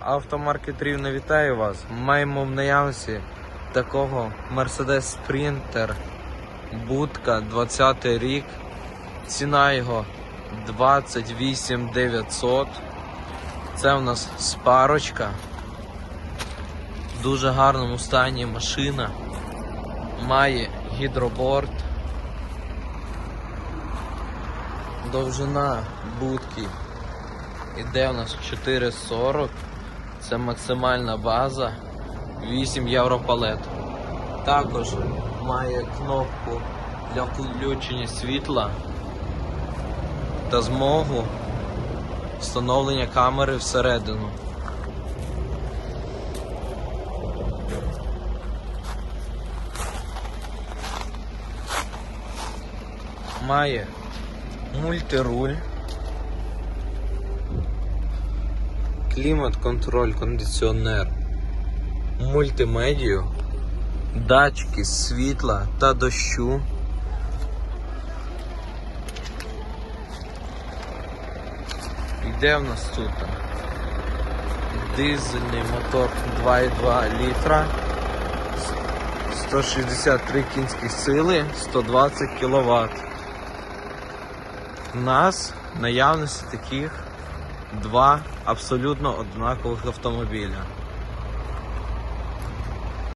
Автомаркет Рівне вітаю вас. Маємо в наявності такого Mercedes Sprinter будка 20 рік. Ціна його 28 900. Це у нас спарочка. В дуже гарному стані машина. Має гідроборд. Довжина будки іде у нас 4,40. Це максимальна база 8 євро палет. Також має кнопку для включення світла та змогу встановлення камери всередину. Має мультируль. Клімат-контроль, кондиціонер, мультимедію, датчики світла та дощу. Йде в нас тут дизельний мотор 2,2 літра, 163 кінські сили, 120 кВт. У нас наявності таких два абсолютно однакових автомобіля.